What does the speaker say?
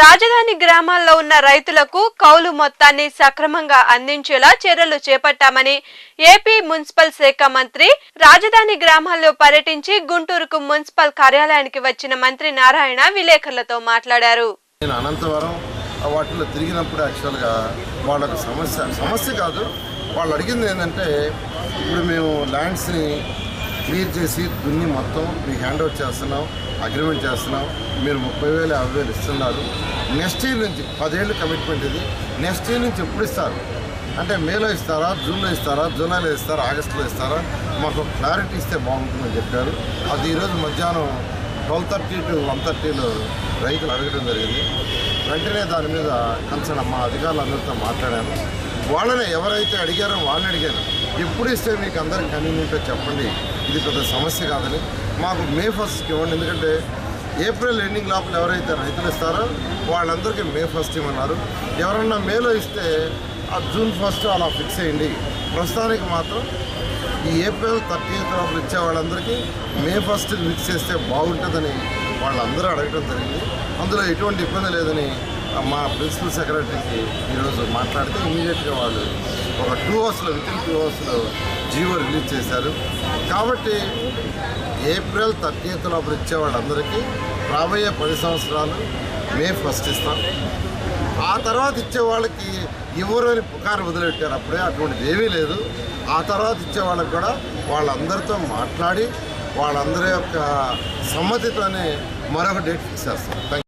రాజధాని గ్రామాల్లో ఉన్న రైతులకు కౌలు మొత్తాన్ని సక్రమంగా అందించేలా చర్యలు చేపట్టామని ఏపీ మున్సిపల్ శాఖ మంత్రి రాజధాని గ్రామాల్లో పర్యటించి గుంటూరుకు మున్సిపల్ కార్యాలయానికి వచ్చిన మంత్రి నారాయణ విలేకరులతో మాట్లాడారు. నేను అనంతవరం వాటిలో తిరిగినప్పుడు యాక్చువల్గా వాళ్ళకు సమస్య సమస్య కాదు. వాళ్ళు అడిగింది ఏంటంటే ఇప్పుడు మేము ల్యాండ్స్ని క్లియర్ చేసి దున్ని మొత్తం మీకు హ్యాండ్ అవుట్ చేస్తున్నాం అగ్రిమెంట్ చేస్తున్నాం. మీరు ముప్పై వేలు యాభై వేలు ఇస్తున్నారు. నెక్స్ట్ ఇయర్ నుంచి పదేళ్ళు కమిట్మెంట్ ఇది. నెక్స్ట్ ఇయర్ నుంచి ఎప్పుడు ఇస్తారు? అంటే మేలో ఇస్తారా జూన్లో ఇస్తారా జూలైలో ఇస్తారా ఆగస్టులో ఇస్తారా? మాకు క్లారిటీ ఇస్తే బాగుంటుందని చెప్పారు. అది ఈరోజు మధ్యాహ్నం ట్వెల్వ్ థర్టీ టు వన్ థర్టీలో రైతులు అడగడం జరిగింది. వెంటనే దాని మీద కన్సర్న్ మా అధికారులందరితో మాట్లాడాను. వాళ్ళని ఎవరైతే అడిగారో వాళ్ళని అడిగాను. ఎప్పుడు ఇస్తే మీకు అందరికి కన్వీనియంటో చెప్పండి. ఇది పెద్ద సమస్య కాదని. మాకు మే ఫస్ట్కి ఇవ్వండి. ఎందుకంటే ఏప్రిల్ ఎండింగ్ లోపల ఎవరైతే రైతులు ఇస్తారో వాళ్ళందరికీ మే ఫస్ట్ ఇవ్వన్నారు ఎవరన్నా మేలో ఇస్తే ఆ జూన్ ఫస్ట్ అలా ఫిక్స్ అయ్యండి ప్రస్తుతానికి మాత్రం ఈ ఏప్రిల్ థర్టీ లోపల ఇచ్చే వాళ్ళందరికీ మే ఫస్ట్ ఫిక్స్ చేస్తే బాగుంటుందని వాళ్ళందరూ అడగడం జరిగింది. అందులో ఎటువంటి ఇబ్బంది లేదని మా ప్రిన్సిపల్ సెక్రటరీకి ఈరోజు మాట్లాడితే ఇమీడియట్గా వాళ్ళు ఒక టూ అవర్స్లో విత్ టూ అవర్స్లో జీవో రిలీజ్ చేశారు. కాబట్టి ఏప్రిల్ థర్టీ లోపల ఇచ్చే వాళ్ళందరికీ రాబోయే పది సంవత్సరాలు మే ఫస్ట్ ఇస్తాం. ఆ తర్వాత ఇచ్చే వాళ్ళకి ఎవరు అని పుకారు వదిలిపెట్టారు అప్పుడే అటువంటిది ఏమీ లేదు. ఆ తర్వాత ఇచ్చే వాళ్ళకి కూడా వాళ్ళందరితో మాట్లాడి వాళ్ళందరి యొక్క సమ్మతితోనే మరొక డేట్ ఫిక్స్ చేస్తాం. థ్యాంక్